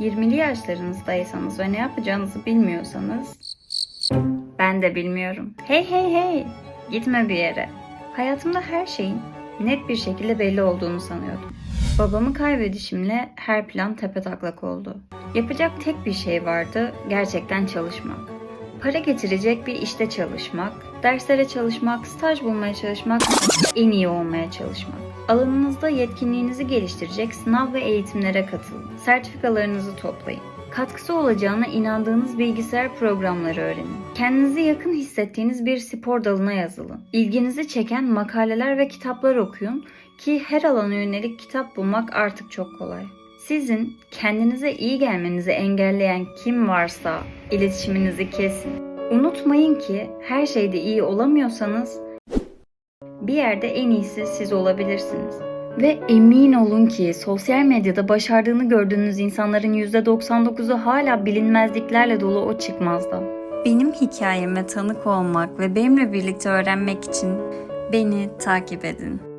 20'li yaşlarınızdaysanız ve ne yapacağınızı bilmiyorsanız ben de bilmiyorum. Hey hey hey gitme bir yere. Hayatımda her şeyin net bir şekilde belli olduğunu sanıyordum. Babamı kaybedişimle her plan tepetaklak oldu. Yapacak tek bir şey vardı, gerçekten çalışmak. Para getirecek bir işte çalışmak, derslere çalışmak, staj bulmaya çalışmak, en iyi olmaya çalışmak. Alanınızda yetkinliğinizi geliştirecek sınav ve eğitimlere katılın. Sertifikalarınızı toplayın. Katkısı olacağına inandığınız bilgisayar programları öğrenin. Kendinizi yakın hissettiğiniz bir spor dalına yazılın. İlginizi çeken makaleler ve kitaplar okuyun ki her alana yönelik kitap bulmak artık çok kolay. Sizin kendinize iyi gelmenizi engelleyen kim varsa iletişiminizi kesin. Unutmayın ki her şeyde iyi olamıyorsanız bir yerde en iyisi siz olabilirsiniz. Ve emin olun ki sosyal medyada başardığını gördüğünüz insanların %99'u hala bilinmezliklerle dolu o çıkmazda. Benim hikayeme tanık olmak ve benimle birlikte öğrenmek için beni takip edin.